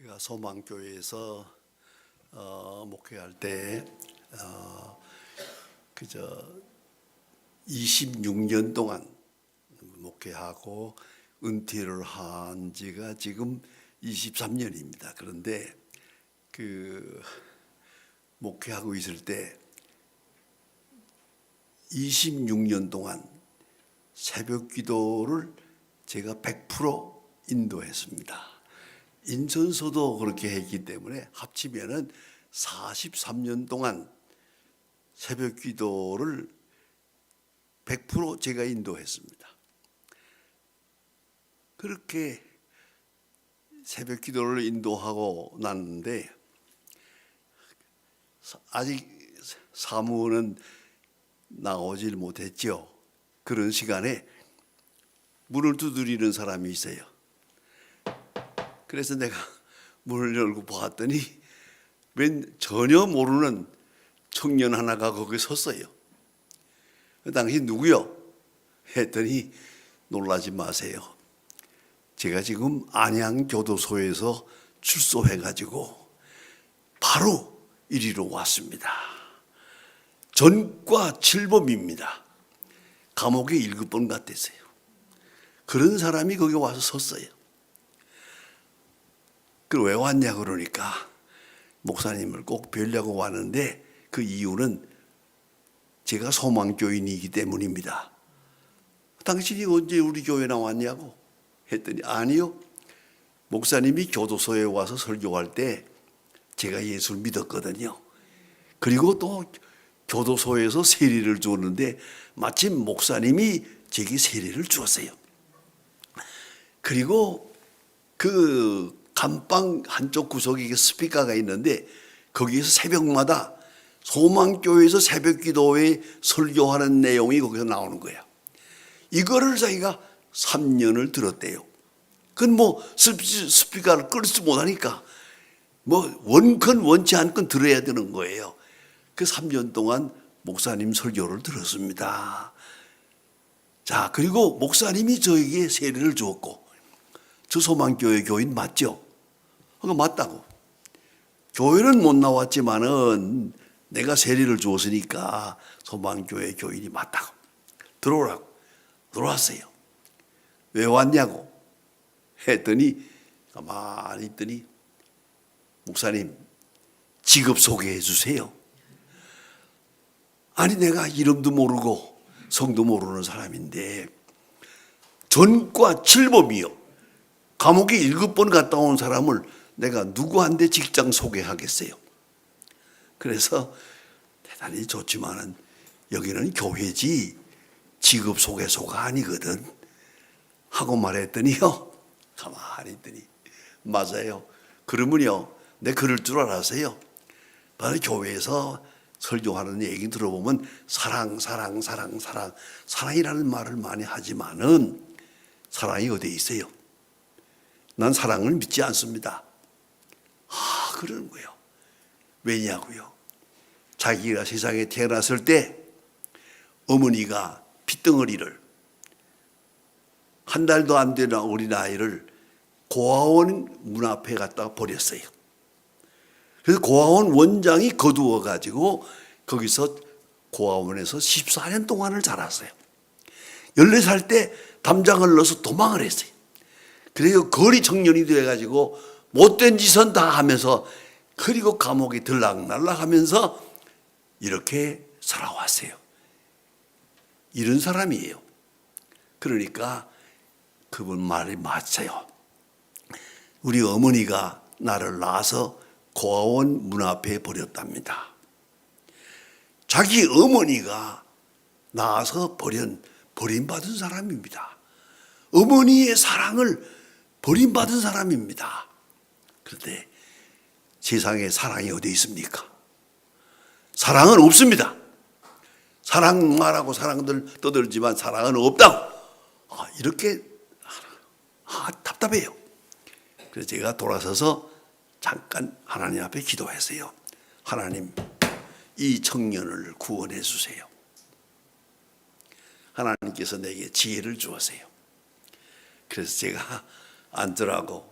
제가 소망교회에서 어, 목회할 때 어, 그저 26년 동안 목회하고 은퇴를 한 지가 지금 23년입니다. 그런데 그 목회하고 있을 때 26년 동안 새벽 기도를 제가 100% 인도했습니다. 인천서도 그렇게 했기 때문에 합치면은 43년 동안 새벽 기도를 100% 제가 인도했습니다. 그렇게 새벽 기도를 인도하고 났는데 아직 사무는 나오질 못했죠. 그런 시간에 문을 두드리는 사람이 있어요. 그래서 내가 문을 열고 보았더니 웬 전혀 모르는 청년 하나가 거기 섰어요. 당신 누구요? 했더니 놀라지 마세요. 제가 지금 안양교도소에서 출소해가지고 바로 이리로 왔습니다. 전과 칠범입니다. 감옥에 일곱 번 갔댔어요. 그런 사람이 거기 와서 섰어요. 그왜 왔냐 그러니까 목사님을 꼭 뵈려고 왔는데 그 이유는 제가 소망교인이기 때문입니다. 당신이 언제 우리 교회 나왔냐고 했더니 아니요. 목사님이 교도소에 와서 설교할 때 제가 예수를 믿었거든요. 그리고 또 교도소에서 세례를 주었는데 마침 목사님이 제게 세례를 주었어요. 그리고 그 감방 한쪽 구석에 스피커가 있는데 거기에서 새벽마다 소망교회에서 새벽 기도에 설교하는 내용이 거기서 나오는 거야. 이거를 자기가 3년을 들었대요. 그건 뭐 스피커를 끌수 못하니까 뭐 원컨 원치 않건 들어야 되는 거예요. 그 3년 동안 목사님 설교를 들었습니다. 자, 그리고 목사님이 저에게 세례를 주었고, 저 소망교회 교인 맞죠? 그거 맞다고. 교회는 못 나왔지만은 내가 세례를 주었으니까 소망교회 교인이 맞다고. 들어오라고. 들어왔어요. 왜 왔냐고. 했더니, 가만히 있더니, 목사님, 직업 소개해 주세요. 아니, 내가 이름도 모르고 성도 모르는 사람인데, 전과 칠범이요. 감옥에 일곱 번 갔다 온 사람을 내가 누구한테 직장 소개하겠어요. 그래서 대단히 좋지만은 여기는 교회지 직업 소개소가 아니거든. 하고 말했더니요. 가만히 있더니 맞아요. 그러면요. 내 그럴 줄 알았어요. 바로 교회에서 설교하는 얘기 들어보면 사랑, 사랑, 사랑, 사랑, 사랑이라는 말을 많이 하지만은 사랑이 어디에 있어요? 난 사랑을 믿지 않습니다. 아, 그러는 거예요. 왜냐고요? 자기가 세상에 태어났을 때 어머니가 핏덩어리를 한 달도 안 되는 어린아이를 고아원 문 앞에 갖다 버렸어요. 그래서 고아원 원장이 거두어 가지고 거기서 고아원에서 14년 동안을 자랐어요. 14살 때 담장을 넣어서 도망을 했어요. 그리고 거리 청년이 되어 가지고 못된 짓은 다 하면서 그리고 감옥에 들락날락 하면서 이렇게 살아왔어요. 이런 사람이에요. 그러니까 그분 말이 맞아요. 우리 어머니가 나를 낳아서 고아원 문 앞에 버렸답니다. 자기 어머니가 낳아서 버린, 버림받은 사람입니다. 어머니의 사랑을 버림받은 사람입니다. 그런데 세상에 사랑이 어디 있습니까? 사랑은 없습니다. 사랑 말하고 사랑들 떠들지만 사랑은 없다고. 아, 이렇게 아, 답답해요. 그래서 제가 돌아서서 잠깐 하나님 앞에 기도했어요. 하나님, 이 청년을 구원해 주세요. 하나님께서 내게 지혜를 주었어요. 그래서 제가 앉으라고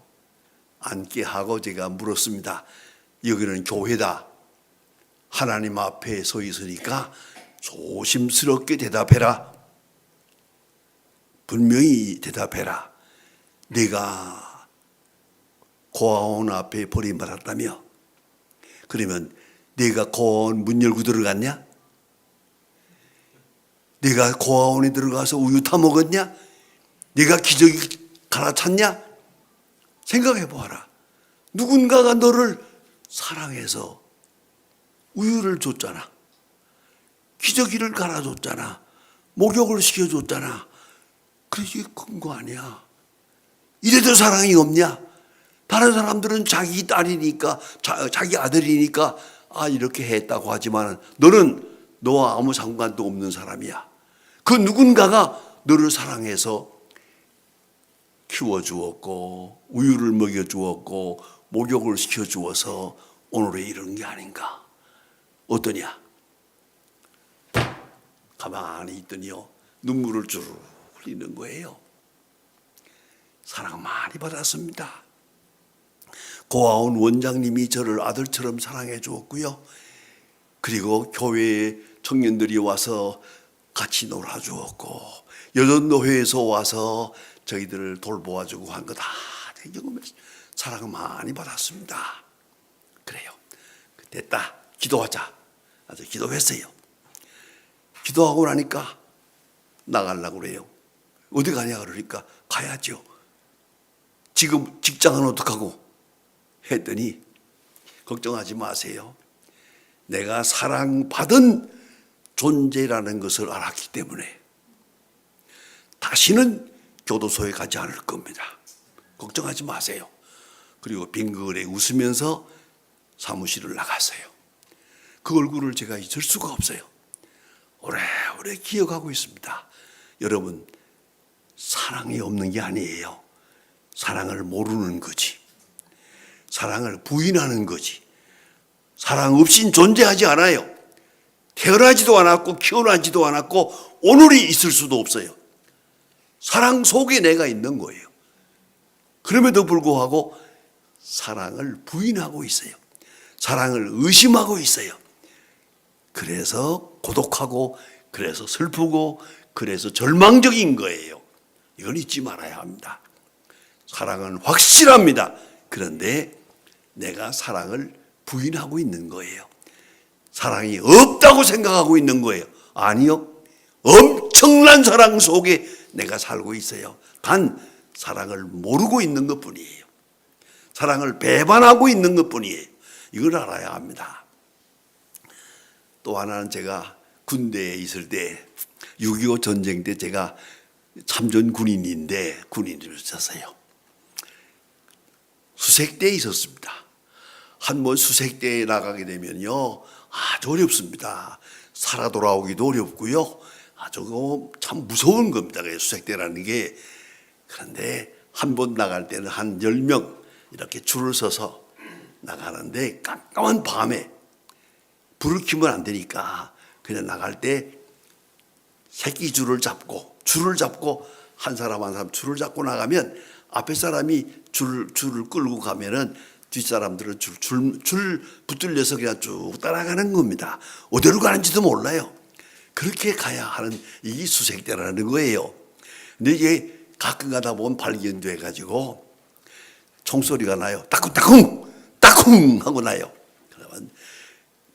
앉게 하고 제가 물었습니다. 여기는 교회다. 하나님 앞에 서 있으니까 조심스럽게 대답해라. 분명히 대답해라. 내가 고아원 앞에 버림받았다며? 그러면 내가 고아원 문 열고 들어갔냐? 내가 고아원에 들어가서 우유 타 먹었냐? 내가 기저귀 갈아찼냐? 생각해 보아라. 누군가가 너를 사랑해서 우유를 줬잖아. 기저귀를 갈아줬잖아. 목욕을 시켜줬잖아. 그러지 큰거 아니야. 이래도 사랑이 없냐? 다른 사람들은 자기 딸이니까, 자, 자기 아들이니까, 아, 이렇게 했다고 하지만, 너는 너와 아무 상관도 없는 사람이야. 그 누군가가 너를 사랑해서 키워주었고, 우유를 먹여주었고, 목욕을 시켜주어서 오늘에 이런 게 아닌가. 어떠냐? 가만히 있더니요, 눈물을 쭉 흘리는 거예요. 사랑 많이 받았습니다. 고아원 원장님이 저를 아들처럼 사랑해 주었고요. 그리고 교회 청년들이 와서 같이 놀아 주었고, 여전노회에서 와서 저희들을 돌보아 주고 한 거다 경험해서 사랑 많이 받았습니다. 그래요. 됐다. 기도하자. 아주 기도했어요. 기도하고 나니까 나가려고 그래요. 어디 가냐 그러니까 가야죠. 지금 직장은 어떡하고 했더니 걱정하지 마세요. 내가 사랑받은 존재라는 것을 알았기 때문에 다시는 교도소에 가지 않을 겁니다. 걱정하지 마세요. 그리고 빙글에 웃으면서 사무실을 나갔어요. 그 얼굴을 제가 잊을 수가 없어요. 오래오래 기억하고 있습니다. 여러분, 사랑이 없는 게 아니에요. 사랑을 모르는 거지. 사랑을 부인하는 거지. 사랑 없인 존재하지 않아요. 태어나지도 않았고, 키어나지도 않았고, 오늘이 있을 수도 없어요. 사랑 속에 내가 있는 거예요. 그럼에도 불구하고 사랑을 부인하고 있어요. 사랑을 의심하고 있어요. 그래서 고독하고, 그래서 슬프고, 그래서 절망적인 거예요. 이건 잊지 말아야 합니다. 사랑은 확실합니다. 그런데 내가 사랑을 부인하고 있는 거예요. 사랑이 없다고 생각하고 있는 거예요. 아니요. 엄청난 사랑 속에 내가 살고 있어요. 단 사랑을 모르고 있는 것 뿐이에요. 사랑을 배반하고 있는 것 뿐이에요. 이걸 알아야 합니다. 또 하나는 제가 군대에 있을 때, 6.25 전쟁 때 제가 참전 군인인데, 군인이었어요. 수색대에 있었습니다. 한 번 수색대에 나가게 되면요, 아주 어렵습니다. 살아 돌아오기도 어렵고요. 아주 참 무서운 겁니다. 그 수색대라는 게. 그런데 한 번 나갈 때는 한 10명 이렇게 줄을 서서 나가는데 깜깜한 밤에 불을 켜면 안 되니까 그냥 나갈 때 새끼 줄을 잡고 줄을 잡고 한 사람 한 사람 줄을 잡고 나가면 앞에 사람이 줄 줄을 끌고 가면은 뒷 사람들은 줄, 줄, 줄 붙들려서 그냥 쭉 따라가는 겁니다. 어디로 가는지도 몰라요. 그렇게 가야 하는 이 수색대라는 거예요. 근데 이게 가끔 가다 보면 발견돼 가지고 총소리가 나요. 따쿵따쿵 따쿵 하고 나요. 그러면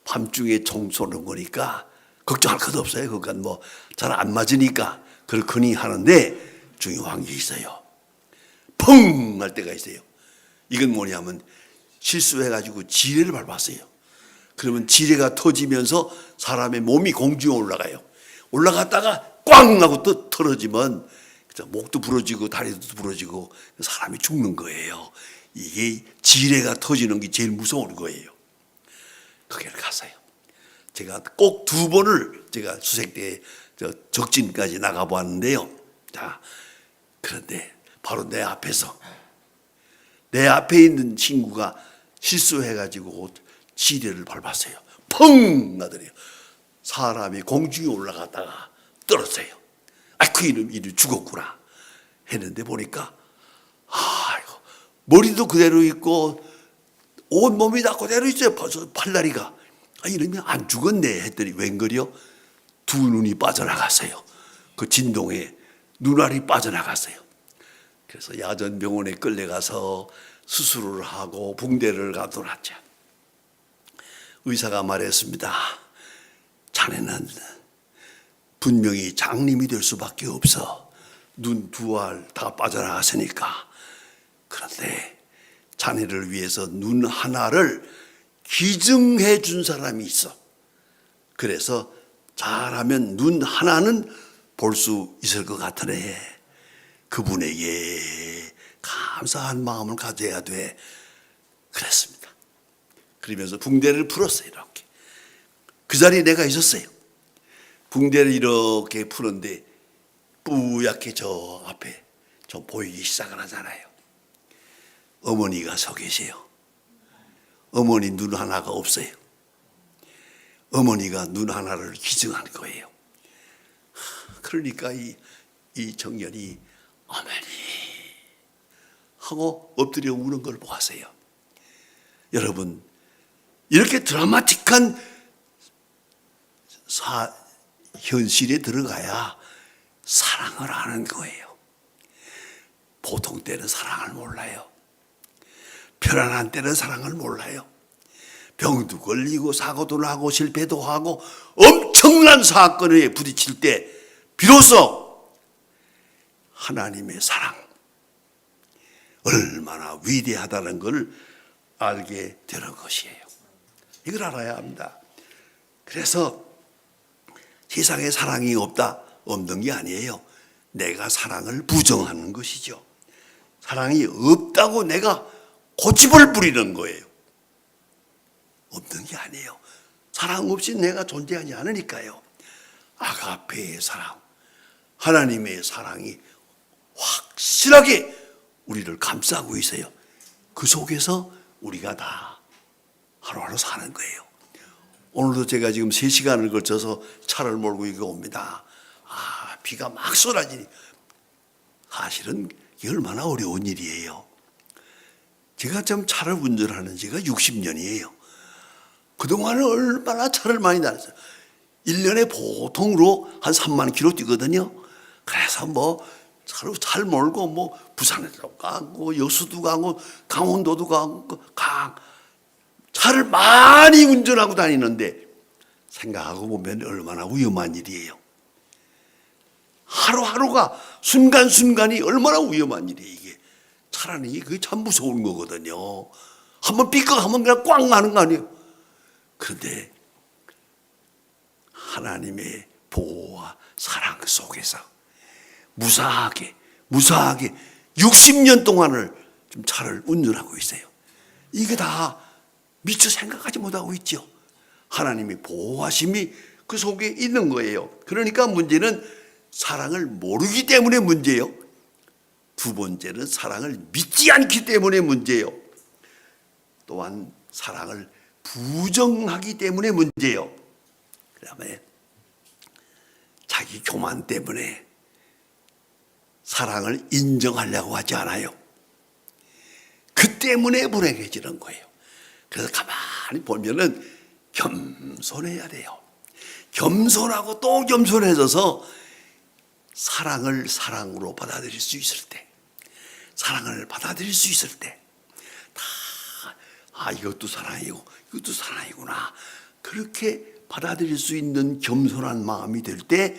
밤중에 총 쏘는 거니까 걱정할 것도 없어요. 그건 뭐 잘 안 맞으니까 그렇거니 하는데 중요한 게 있어요. 펑 할 때가 있어요. 이건 뭐냐면 실수해가지고 지뢰를 밟았어요. 그러면 지뢰가 터지면서 사람의 몸이 공중에 올라가요. 올라갔다가 꽝 하고 또 틀어지면 목도 부러지고 다리도 부러지고 사람이 죽는 거예요. 이게 지뢰가 터지는 게 제일 무서운 거예요. 거기를 갔어요. 제가 꼭 두 번을 제가 수색대 적진까지 나가보았는데요. 자, 그런데 바로 내 앞에서 내 앞에 있는 친구가 실수해가지고 지뢰를 밟았어요. 펑 나더래요. 사람이 공중에 올라갔다가 떨어져요. 아, 그 이름, 이름 죽었구나. 했는데 보니까, 아, 이거 머리도 그대로 있고 온 몸이 다 그대로 있어요. 벌써 팔다리가. 아, 이러면 안 죽었네 했더니 웬걸요? 두 눈이 빠져나갔어요. 그 진동에 눈알이 빠져나갔어요. 그래서 야전병원에 끌려가서 수술을 하고 붕대를 가둬놨죠. 의사가 말했습니다. 자네는 분명히 장님이 될 수밖에 없어. 눈 두 알 다 빠져나갔으니까. 그런데 자네를 위해서 눈 하나를 기증해 준 사람이 있어. 그래서 잘하면 눈 하나는 볼 수 있을 것 같으네. 그분에게 감사한 마음을 가져야 돼. 그랬습니다. 그러면서 붕대를 풀었어요. 이렇게. 그 자리에 내가 있었어요. 붕대를 이렇게 푸는데 뿌옇게 저 앞에 좀 보이기 시작을 하잖아요. 어머니가 서 계세요. 어머니 눈 하나가 없어요. 어머니가 눈 하나를 기증한 거예요. 그러니까 이, 이 청년이 어머니 하고 엎드려 우는 걸 보았어요. 여러분 이렇게 드라마틱한 사, 현실에 들어가야 사랑을 아는 거예요. 보통 때는 사랑을 몰라요. 편안한 때는 사랑을 몰라요. 병도 걸리고 사고도 나고 실패도 하고 엄청난 사건에 부딪힐 때 비로소 하나님의 사랑 얼마나 위대하다는 걸 알게 되는 것이에요. 이걸 알아야 합니다. 그래서 세상에 사랑이 없다 없는 게 아니에요. 내가 사랑을 부정하는 것이죠. 사랑이 없다고 내가 고집을 부리는 거예요. 없는 게 아니에요. 사랑 없이 내가 존재하지 않으니까요. 아가페의 사랑, 하나님의 사랑이 확실하게 우리를 감싸고 있어요. 그 속에서 우리가 다 하루하루 사는 거예요. 오늘도 제가 지금 3시간을 걸쳐서 차를 몰고 이거 옵니다. 아, 비가 막 쏟아지니 사실은 얼마나 어려운 일이에요. 제가 좀 차를 운전하는 지가 60년이에요. 그동안은 얼마나 차를 많이 다녔어요. 1년에 보통으로 한 3만 킬로 뛰거든요. 그래서 뭐 차로 잘 몰고 뭐 부산에도 가고 여수도 가고 강원도도 가고 강 차를 많이 운전하고 다니는데 생각하고 보면 얼마나 위험한 일이에요. 하루하루가 순간순간이 얼마나 위험한 일이에요, 이게. 차라는 게 그게 참 무서운 거거든요. 한번 삐걱하면 그냥 꽝 가는 거 아니에요. 그런데 하나님의 보호와 사랑 속에서 무사하게, 무사하게 60년 동안을 좀 차를 운전하고 있어요. 이게 다 미처 생각하지 못하고 있죠. 하나님의 보호하심이 그 속에 있는 거예요. 그러니까 문제는 사랑을 모르기 때문에 문제예요. 두 번째는 사랑을 믿지 않기 때문에 문제예요. 또한 사랑을 부정하기 때문에 문제예요. 그 다음에 자기 교만 때문에 사랑을 인정하려고 하지 않아요. 그 때문에 불행해지는 거예요. 그래서 가만히 보면은 겸손해야 돼요. 겸손하고 또 겸손해져서 사랑을 사랑으로 받아들일 수 있을 때, 사랑을 받아들일 수 있을 때, 다, 아, 이것도 사랑이고, 이것도 사랑이구나. 그렇게 받아들일 수 있는 겸손한 마음이 될 때,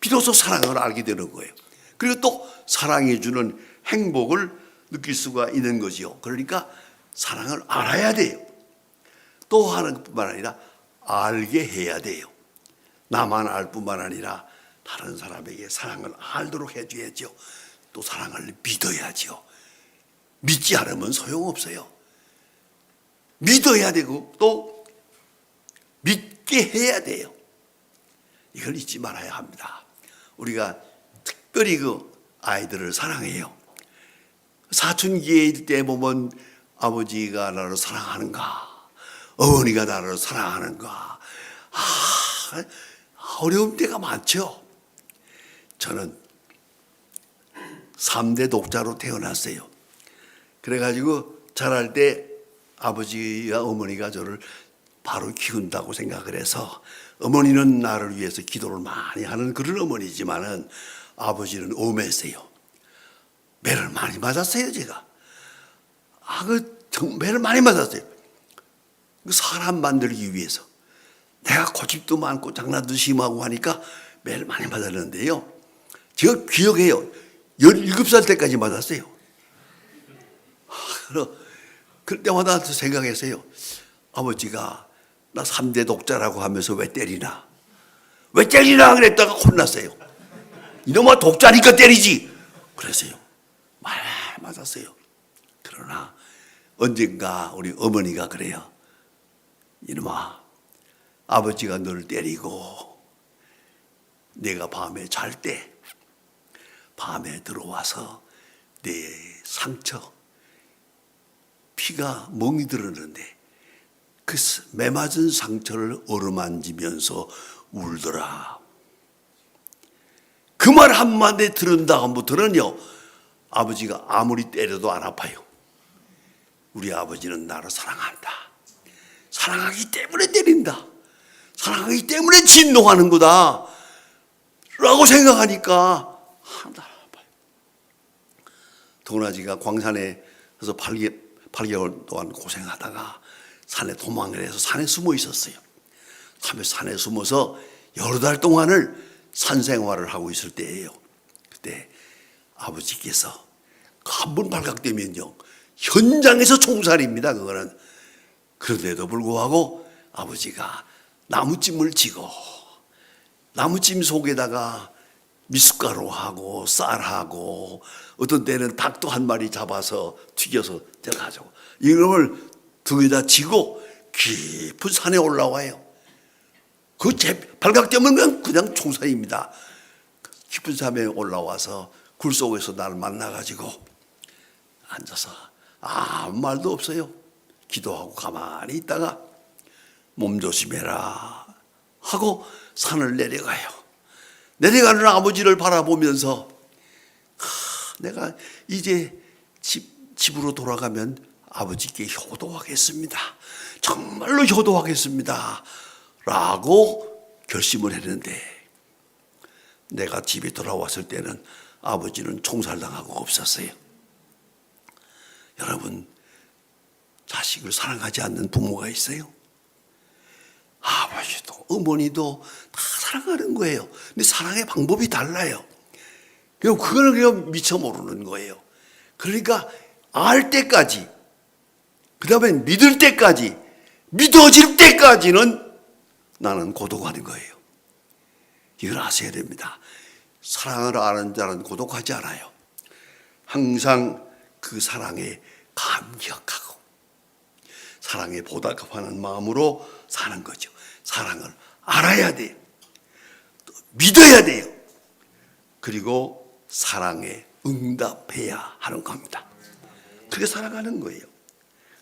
비로소 사랑을 알게 되는 거예요. 그리고 또 사랑해주는 행복을 느낄 수가 있는 거지요. 그러니까 사랑을 알아야 돼요. 또 하는 뿐만 아니라 알게 해야 돼요. 나만 알 뿐만 아니라 다른 사람에게 사랑을 알도록 해줘야죠. 또 사랑을 믿어야죠. 믿지 않으면 소용없어요. 믿어야 되고 또 믿게 해야 돼요. 이걸 잊지 말아야 합니다. 우리가 특별히 그 아이들을 사랑해요. 사춘기일 때 보면 아버지가 나를 사랑하는가, 어머니가 나를 사랑하는가, 아, 어려운 때가 많죠. 저는 3대 독자로 태어났어요. 그래가지고 자랄 때 아버지와 어머니가 저를 바로 키운다고 생각을 해서 어머니는 나를 위해서 기도를 많이 하는 그런 어머니지만은 아버지는 엄했어요. 매를 많이 맞았어요, 제가. 아, 그, 정- 매를 많이 맞았어요. 그 사람 만들기 위해서. 내가 고집도 많고 장난도 심하고 하니까 매를 많이 맞았는데요. 제가 기억해요. 17살 때까지 맞았어요. 아, 그럴 때마다 생각했어요. 아버지가 나 3대 독자라고 하면서 왜 때리나? 왜 때리나? 그랬다가 혼났어요. 이놈아 독자니까 때리지. 그랬어요. 말 맞았어요. 그러나 언젠가 우리 어머니가 그래요. 이놈아, 아버지가 너를 때리고 내가 밤에 잘 때 밤에 들어와서 내 상처 피가 멍이 들었는데 그 매 맞은 상처를 어루만지면서 울더라. 그 말 한마디 들은 다음부터는요, 아버지가 아무리 때려도 안 아파요. 우리 아버지는 나를 사랑한다. 사랑하기 때문에 때린다. 사랑하기 때문에 진동하는 거다. 라고 생각하니까 하나도 안 아파요. 도나지가 광산에서 8개, 8개월 동안 고생하다가 산에 도망을 해서 산에 숨어 있었어요. 산에, 산에 숨어서 여러 달 동안을 산 생활을 하고 있을 때예요. 그때 아버지께서 한번 발각되면요. 현장에서 총살입니다. 그거는. 그런데도 불구하고 아버지가 나무찜을 지고 나무찜 속에다가 미숫가루하고 쌀하고 어떤 때는 닭도 한 마리 잡아서 튀겨서 들어가지고 이걸 등에다 지고 깊은 산에 올라와요. 그 제, 발각되면 그냥, 총살입니다. 깊은 산에 올라와서 굴 속에서 나를 만나가지고 앉아서 아무 말도 없어요. 기도하고 가만히 있다가 몸 조심해라 하고 산을 내려가요. 내려가는 아버지를 바라보면서 하, 내가 이제 집, 집으로 돌아가면 아버지께 효도하겠습니다. 정말로 효도하겠습니다. 라고 결심을 했는데 내가 집에 돌아왔을 때는 아버지는 총살당하고 없었어요. 여러분, 자식을 사랑하지 않는 부모가 있어요? 아버지도 어머니도 다 사랑하는 거예요. 근데 사랑의 방법이 달라요. 그럼 그거는 그냥 미처 모르는 거예요. 그러니까 알 때까지, 그 다음에 믿을 때까지, 믿어질 때까지는 나는 고독하는 거예요. 이걸 아셔야 됩니다. 사랑을 아는 자는 고독하지 않아요. 항상 그 사랑에 감격하고 사랑에 보답하는 마음으로 사는 거죠. 사랑을 알아야 돼요. 또 믿어야 돼요. 그리고 사랑에 응답해야 하는 겁니다. 그게 살아가는 거예요.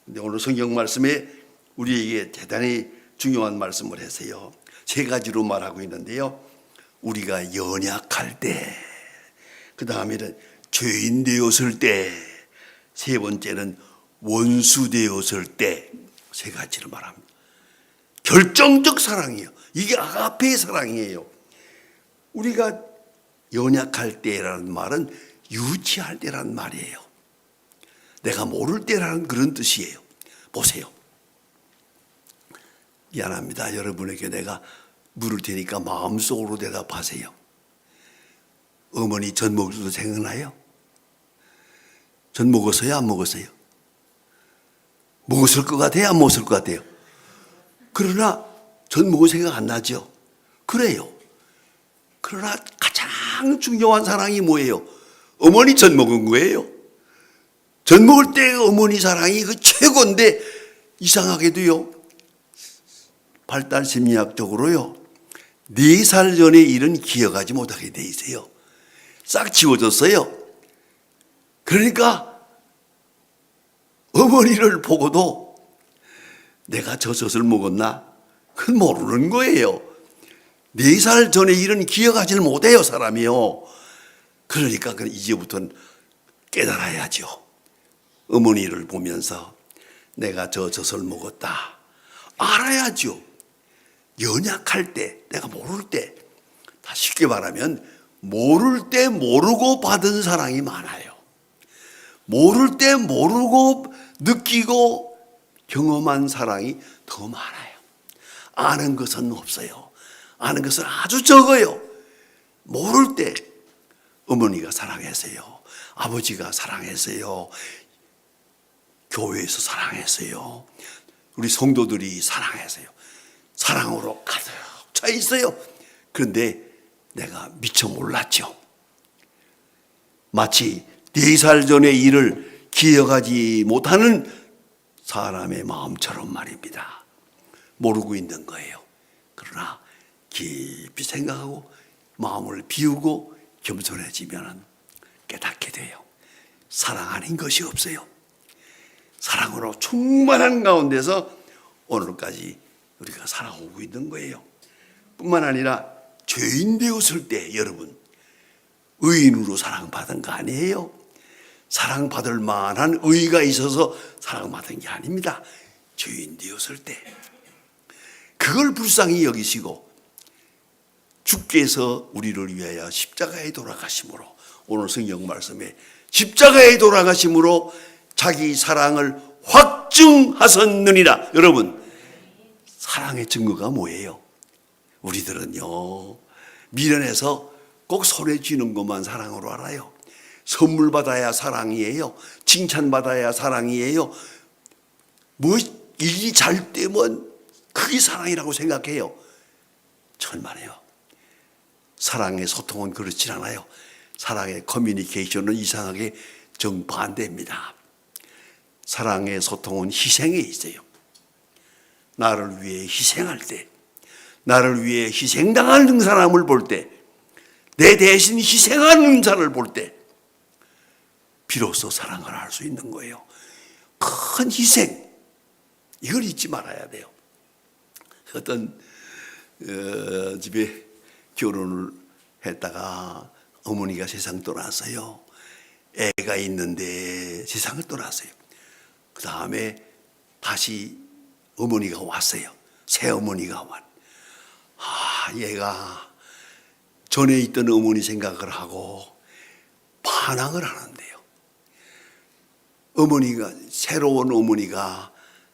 근데 오늘 성경 말씀에 우리에게 대단히 중요한 말씀을 해서요. 세 가지로 말하고 있는데요. 우리가 연약할 때, 그 다음에는 죄인 되었을 때, 세 번째는 원수 되었을 때, 세 가지를 말합니다. 결정적 사랑이에요. 이게 아가페의 사랑이에요. 우리가 연약할 때라는 말은 유치할 때라는 말이에요. 내가 모를 때라는 그런 뜻이에요. 보세요. 미안합니다. 여러분에게 내가 물을 테니까 마음속으로 대답하세요. 어머니 전 먹어도 생각나요? 전 먹었어요? 안 먹었어요? 먹었을 것 같아요? 안 먹었을 것 같아요? 그러나 전 먹은 생각 안 나죠? 그래요. 그러나 가장 중요한 사랑이 뭐예요? 어머니 전 먹은 거예요. 전 먹을 때 어머니 사랑이 그 최고인데 이상하게도요. 발달 심리학적으로요. 네 살 전의 일은 기억하지 못하게 돼 있어요. 싹 지워졌어요. 그러니까 어머니를 보고도 내가 저 젖을 먹었나? 그건 모르는 거예요. 네 살 전의 일은 기억하지를 못해요, 사람이요. 그러니까 그 이제부터는 깨달아야죠. 어머니를 보면서 내가 저 젖을 먹었다. 알아야죠. 연약할 때, 내가 모를 때, 다 쉽게 말하면 모를 때 모르고 받은 사랑이 많아요. 모를 때 모르고 느끼고 경험한 사랑이 더 많아요. 아는 것은 없어요. 아는 것은 아주 적어요. 모를 때 어머니가 사랑했어요. 아버지가 사랑했어요. 교회에서 사랑했어요. 우리 성도들이 사랑했어요. 사랑으로 가득 차 있어요. 그런데 내가 미처 몰랐죠. 마치 네 살 전의 일을 기억하지 못하는 사람의 마음처럼 말입니다. 모르고 있는 거예요. 그러나 깊이 생각하고 마음을 비우고 겸손해지면 깨닫게 돼요. 사랑 아닌 것이 없어요. 사랑으로 충만한 가운데서 오늘까지 우리가 살아오고 있는 거예요. 뿐만 아니라 죄인 되었을 때 여러분 의인으로 사랑받은 거 아니에요. 사랑받을 만한 의가 있어서 사랑받은 게 아닙니다. 죄인 되었을 때 그걸 불쌍히 여기시고 주께서 우리를 위하여 십자가에 돌아가심으로 오늘 성경 말씀에 십자가에 돌아가심으로 자기 사랑을 확증하셨느니라. 여러분 사랑의 증거가 뭐예요? 우리들은요 미련해서 꼭 손에 쥐는 것만 사랑으로 알아요. 선물 받아야 사랑이에요. 칭찬 받아야 사랑이에요. 뭐 일이 잘 되면 그게 사랑이라고 생각해요. 천만에요. 사랑의 소통은 그렇지 않아요. 사랑의 커뮤니케이션은 이상하게 정반대입니다. 사랑의 소통은 희생에 있어요. 나를 위해 희생할 때, 나를 위해 희생당하는 사람을 볼 때, 내 대신 희생하는 자를 볼 때, 비로소 사랑을 할수 있는 거예요. 큰 희생. 이걸 잊지 말아야 돼요. 어떤 어, 집에 결혼을 했다가 어머니가 세상 떠났어요. 애가 있는데 세상을 떠났어요. 그 다음에 다시 어머니가 왔어요. 새 어머니가 왔. 아, 얘가 전에 있던 어머니 생각을 하고 반항을 하는데요. 어머니가 새로운 어머니가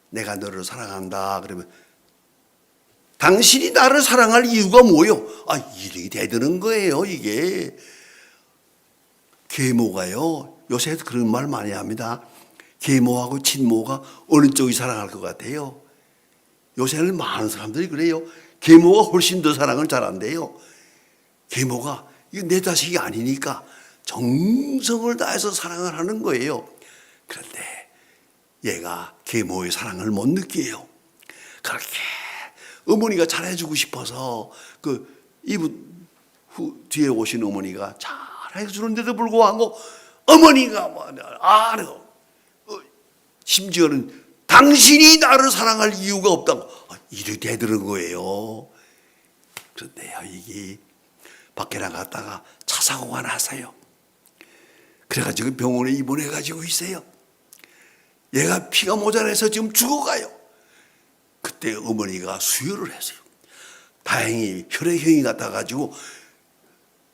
내가 너를 사랑한다 그러면 당신이 나를 사랑할 이유가 뭐요? 아, 일이 대드는 거예요, 이게. 계모가요. 요새 그런 말 많이 합니다. 계모하고 친모가 어느 쪽이 사랑할 것 같아요? 요새는 많은 사람들이 그래요. 계모가 훨씬 더 사랑을 잘한대요. 계모가 내 자식이 아니니까 정성을 다해서 사랑을 하는 거예요. 그런데 얘가 계모의 사랑을 못 느껴요. 그렇게 어머니가 잘해주고 싶어서 그 이분 후 뒤에 오신 어머니가 잘해주는데도 불구하고 어머니가 뭐 아는 어, 심지어는 당신이 나를 사랑할 이유가 없다고 아, 이래 대드는 거예요. 그런데요 이게 밖에 나갔다가 차 사고가 났어요. 그래가지고 병원에 입원해 가지고 있어요. 얘가 피가 모자라서 지금 죽어가요. 그때 어머니가 수혈을 했어요. 다행히 혈액형이 같아가지고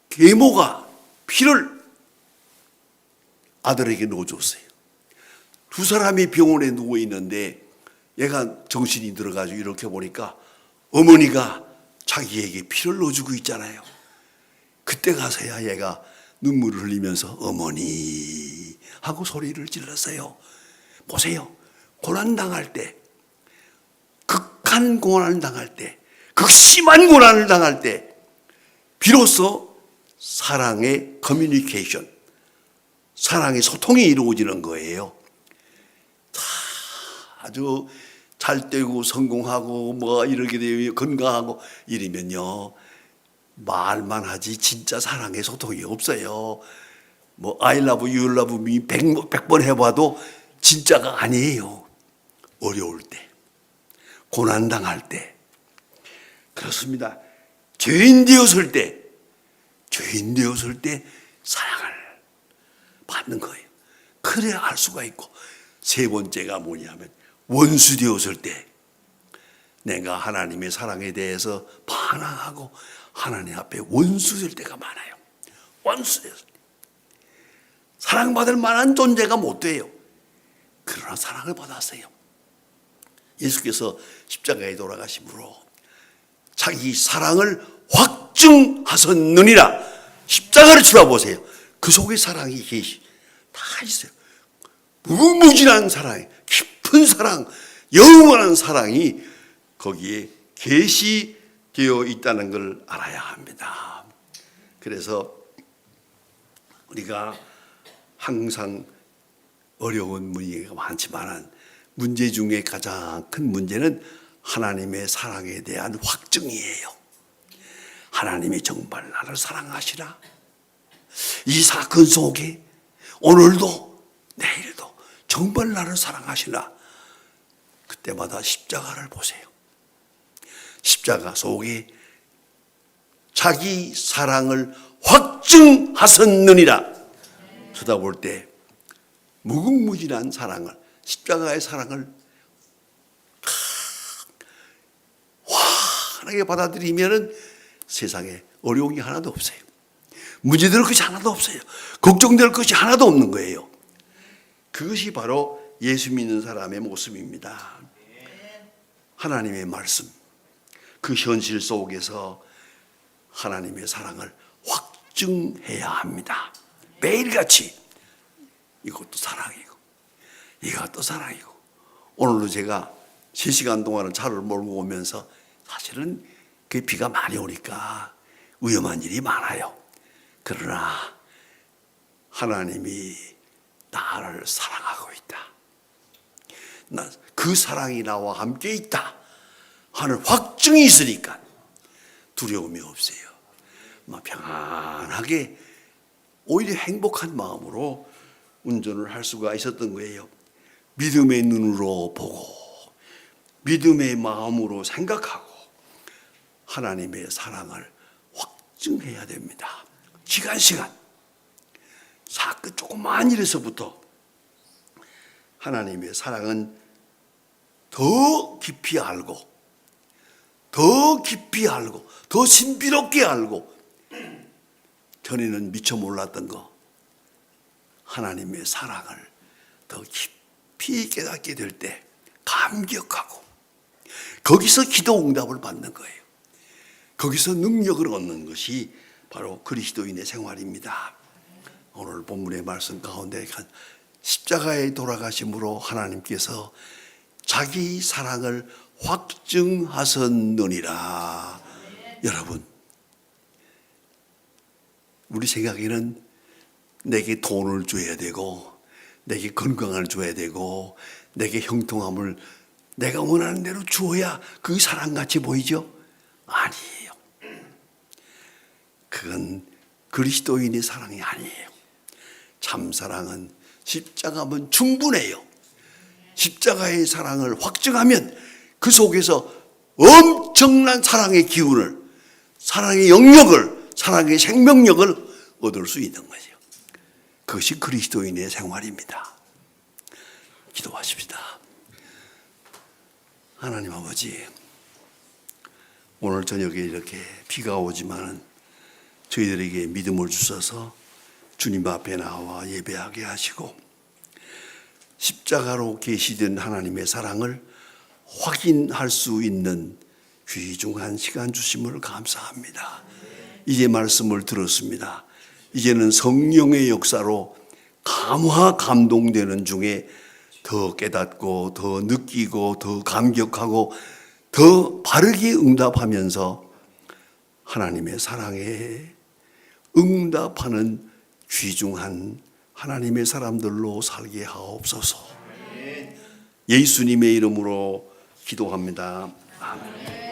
계모가 피를 아들에게 넣어줬어요. 두 사람이 병원에 누워 있는데 얘가 정신이 들어가지고 이렇게 보니까 어머니가 자기에게 피를 넣어주고 있잖아요. 그때 가서야 얘가 눈물을 흘리면서 어머니 하고 소리를 질렀어요. 보세요. 고난당할 때, 극한 고난을 당할 때, 극심한 고난을 당할 때, 비로소 사랑의 커뮤니케이션, 사랑의 소통이 이루어지는 거예요. 다 아주 잘 되고 성공하고 뭐 이렇게 되고 건강하고 이러면요. 말만 하지 진짜 사랑의 소통이 없어요. 뭐 I love you, love me 100번 해봐도 진짜가 아니에요. 어려울 때, 고난당할 때. 그렇습니다. 죄인 되었을 때, 죄인 되었을 때 사랑을 받는 거예요. 그래야 알 수가 있고, 세 번째가 뭐냐면 원수 되었을 때 내가 하나님의 사랑에 대해서 반항하고 하나님 앞에 원수 될 때가 많아요. 원수 되었을 때. 사랑받을 만한 존재가 못 돼요. 그러나 사랑을 받았어요. 예수께서 십자가에 돌아가심으로 자기 사랑을 확증하셨느니라. 십자가를 치러보세요. 그 속에 사랑이 계시, 다 있어요. 무궁무진한 사랑, 깊은 사랑, 영원한 사랑이 거기에 계시되어 있다는 걸 알아야 합니다. 그래서 우리가 항상 어려운 문제가 많지만 문제 중에 가장 큰 문제는 하나님의 사랑에 대한 확증이에요. 하나님이 정말 나를 사랑하시나? 이 사건 속에 오늘도 내일도 정말 나를 사랑하시나? 그때마다 십자가를 보세요. 십자가 속에 자기 사랑을 확증하셨느니라. 쳐다볼 때 무궁무진한 사랑을 십자가의 사랑을 환하게 받아들이면은 세상에 어려움이 하나도 없어요. 문제될 것이 하나도 없어요. 걱정될 것이 하나도 없는 거예요. 그것이 바로 예수 믿는 사람의 모습입니다. 하나님의 말씀, 그 현실 속에서 하나님의 사랑을 확증해야 합니다. 매일같이 이것도 사랑이고 이것도 사랑이고 오늘도 제가 3시간 동안은 차를 몰고 오면서 사실은 그 비가 많이 오니까 위험한 일이 많아요. 그러나 하나님이 나를 사랑하고 있다. 나 그 사랑이 나와 함께 있다 하는 확증이 있으니까 두려움이 없어요. 막 평안하게 오히려 행복한 마음으로 운전을 할 수가 있었던 거예요. 믿음의 눈으로 보고 믿음의 마음으로 생각하고 하나님의 사랑을 확증해야 됩니다. 시간 시간 사건 조그만 일에서부터 하나님의 사랑은 더 깊이 알고 더 깊이 알고 더 신비롭게 알고 전에는 미처 몰랐던 거 하나님의 사랑을 더 깊이 깨닫게 될 때 감격하고 거기서 기도 응답을 받는 거예요. 거기서 능력을 얻는 것이 바로 그리스도인의 생활입니다. 오늘 본문의 말씀 가운데 십자가에 돌아가심으로 하나님께서 자기 사랑을 확증하셨느니라. 여러분, 우리 생각에는 내게 돈을 줘야 되고, 내게 건강을 줘야 되고, 내게 형통함을 내가 원하는 대로 주어야 그 사랑같이 보이죠? 아니에요. 그건 그리스도인의 사랑이 아니에요. 참 사랑은 십자가면 충분해요. 십자가의 사랑을 확증하면 그 속에서 엄청난 사랑의 기운을, 사랑의 영역을, 사랑의 생명력을 얻을 수 있는 거죠. 그것이 그리스도인의 생활입니다. 기도하십시다. 하나님 아버지, 오늘 저녁에 이렇게 비가 오지만은 저희들에게 믿음을 주셔서 주님 앞에 나와 예배하게 하시고 십자가로 계시된 하나님의 사랑을 확인할 수 있는 귀중한 시간 주심을 감사합니다. 이제 말씀을 들었습니다. 이제는 성령의 역사로 감화 감동되는 중에 더 깨닫고 더 느끼고 더 감격하고 더 바르게 응답하면서 하나님의 사랑에 응답하는 귀중한 하나님의 사람들로 살게 하옵소서. 예수님의 이름으로 기도합니다. 아멘.